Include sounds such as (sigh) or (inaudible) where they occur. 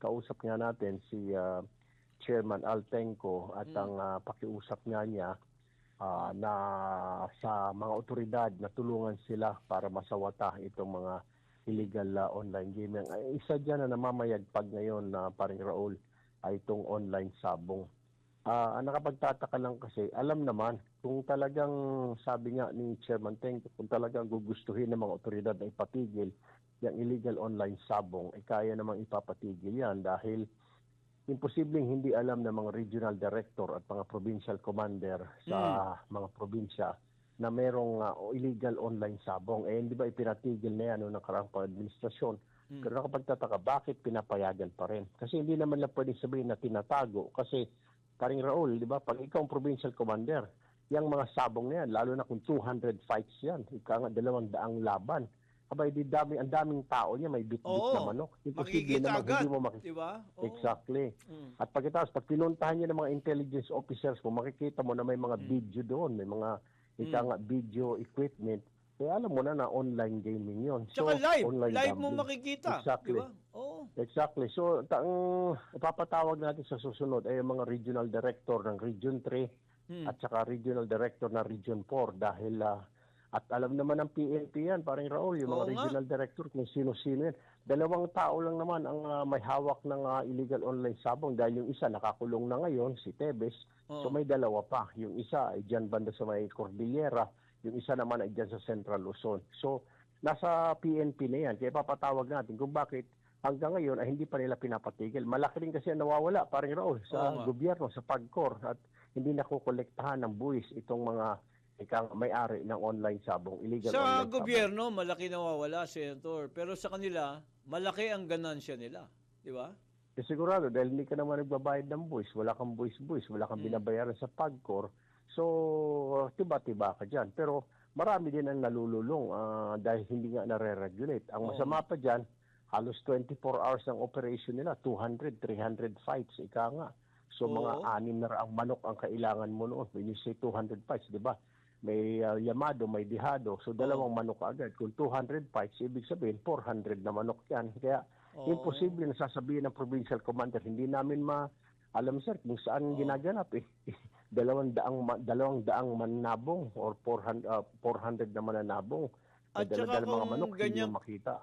kausap nga natin si ah, Chairman Altenco at ang ah, pakiusap nga niya ah, na sa mga otoridad na tulungan sila para masawata itong mga illegal ah, online gaming. Ay, isa dyan na namamayagpag ngayon na paring Raul ay itong online sabong. Ah, ang nakapagtataka lang kasi, alam naman, kung talagang sabi nga ni Chairman Teng, kung talagang gugustuhin ng mga otoridad na ipatigil yung illegal online sabong, eh kaya namang ipapatigil yan dahil imposibleng hindi alam ng mga regional director at mga provincial commander sa mga probinsya na merong ah, illegal online sabong. Eh, hindi ba ipinatigil na yan noong nakaraang administrasyon? Pero nakapagtataka, bakit pinapayagan pa rin? Kasi hindi naman lang pwedeng sabihin na tinatago. Kasi, Karing Raul, di ba, pag ikaw ang provincial commander, yung mga sabong na yan, lalo na kung 200 fights yan, ika nga dalawang daang laban, abay, di dami, ang daming tao niya, may bit-bit Oo. na manok. Imposible agad. hindi mo makikita. Di ba? Oo. Exactly. Mm. At pagkatapos, pag pinuntahan niyo ng mga intelligence officers mo, makikita mo na may Mm. mga video doon, may mga ika nga video equipment. Kaya alam mo na na online gaming yon. Tsaka live. online Live mo gambling. makikita. Exactly. Di ba? Oo. Exactly. So, ang ipapatawag natin sa susunod ay yung mga regional director ng Region 3 Hmm. at saka regional director ng Region 4 dahil ah, at alam naman ng PNP yan, parang Raul, yung mga Oo nga. regional director kung sino-sino yan. Dalawang tao lang naman ang ah, may hawak ng ah, illegal online sabong dahil yung isa nakakulong na ngayon, si Tebes. So Oo. may dalawa pa. Yung isa ay dyan banda sa may Cordillera, yung isa naman ay dyan sa Central Luzon. So nasa PNP na yan. Kaya papatawag natin kung bakit hanggang ngayon ay hindi pa nila pinapatigil. Malaki rin kasi ang nawawala, parang Raul, sa Oo gobyerno, sa PAGCOR at hindi nakukolektahan ng buwis itong mga ikang may-ari ng online sabong, illegal Sa online gobyerno, malaki nawawala, Senator. Pero sa kanila, malaki ang ganansya nila. Di ba? sabong. Eh, sigurado, dahil hindi ka naman nagbabayad ng buwis, wala kang buwis-buwis, wala kang binabayaran sa PAGCOR, so tiba-tiba ka dyan. Pero marami din ang nalululong ah, dahil hindi nga nare-regulate. Ang Oo. masama pa dyan, halos 24 hours ang operation nila, 200, 300 fights, ika nga. So Oo. mga anim na raang manok ang kailangan mo noon. When you say 200 fights, di ba? May ah, yamado, may dihado. So dalawang manok agad. Kung 200 fights, ibig sabihin 400 na manok yan. Kaya Oo. imposible na sasabihin ng provincial commander, hindi namin ma alam sir kung saan ginaganap eh. (laughs) dalawang daang dalawang daang mananabong or 400 ah, 400 na mananabong. At saka kung manok, ganyan- makita.